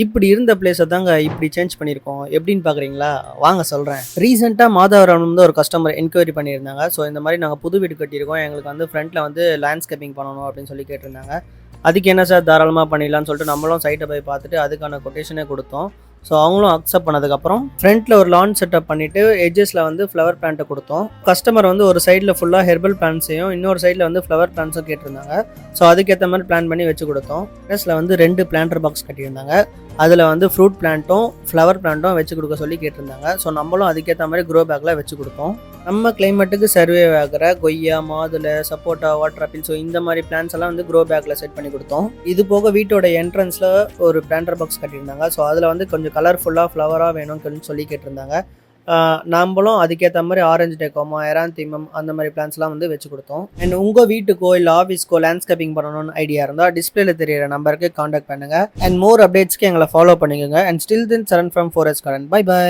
இப்படி இருந்த பிளேஸை தாங்க இப்படி சேஞ்ச் பண்ணியிருக்கோம். எப்படின்னு பார்க்குறீங்களா வாங்க சொல்கிறேன் ரீசெண்டாக மாதவரம் வந்து ஒரு கஸ்டமர் என்கொயரி பண்ணியிருந்தாங்க. ஸோ இந்த மாதிரி நாங்கள் புது வீடு கட்டியிருக்கோம். எங்களுக்கு வந்து ஃப்ரண்ட்டில் வந்து லேண்ட்ஸ்கேப்பிங் பண்ணணும் அப்படின்னு சொல்லி கேட்டிருந்தாங்க. அதுக்கு என்ன சார் தாராளமாக பண்ணிடலாம்னு சொல்லிட்டு நம்மளும் சைட்டை போய் பார்த்துட்டு அதுக்கான கொட்டேஷனே கொடுத்தோம். ஸோ அவங்களும் அக்செப்ட் பண்ணதுக்கப்புறம் ஃப்ரண்ட்டில் ஒரு லான் செட்டப் பண்ணிவிட்டு எஜ்ஜஸில் வந்து ஃப்ளவர் பிளான்ட்டை கொடுத்தோம். கஸ்டமர் வந்து ஒரு சைடில் ஃபுல்லாக ஹெர்பல் பிளான்ட்ஸையும் இன்னொரு சைடில் வந்து ஃப்ளவர் பிளான்ட்ஸும் கேட்டிருந்தாங்க. ஸோ அதுக்கேற்ற மாதிரி பிளான் பண்ணி வச்சு கொடுத்தோம். ப்ளஸில் வந்து ரெண்டு பிளான்டர் பாக்ஸ் கட்டியிருந்தாங்க. அதில் வந்து ஃப்ரூட் பிளான்ட்டும் ஃப்ளவர் பிளான்ட்டும் வச்சு கொடுக்க சொல்லி கேட்டிருந்தாங்க. ஸோ நம்மளும் அதுக்கேற்ற மாதிரி க்ரோ பேக்கில் வச்சு கொடுத்தோம். நம்ம கிளைமேட்டுக்கு சர்வே ஆகிற கொய்யா மாதுளை சப்போட்டா வாட்டர் ஆப்பிள் ஸோ இந்த மாதிரி பிளான்ஸ் எல்லாம் வந்து க்ரோ பேக்கில் செட் பண்ணி கொடுத்தோம். இது போக வீட்டோட என்ட்ரன்ஸில் ஒரு பிளான்டர் பாக்ஸ் கட்டியிருந்தாங்க. ஸோ அதில் வந்து கொஞ்சம் கலர்ஃபுல்லாக ஃப்ளவராக வேணும்னு சொல்லி கேட்டிருந்தாங்க. நம்மளும் அதுக்கேற்ற மாதிரி ஆரஞ்சு டெக்கோமா எராந்திமம் அந்த மாதிரி பிளான்ஸ்லாம் வந்து வச்சு கொடுத்தோம். அண்ட் உங்கள் வீட்டுக்கோ இல்லை ஆஃபீஸ்க்கோ லேண்ட்ஸ்கேப்பிங் பண்ணணும்னு ஐடியா இருந்தால் டிஸ்பிளேல தெரியிற நம்பருக்கு காண்டாக்ட் பண்ணுங்கள் அண்ட் மோர் அப்டேட்ஸ்க்கு எங்களை ஃபாலோ பண்ணிக்கோங்க. And still thin Saran from forest current bye bye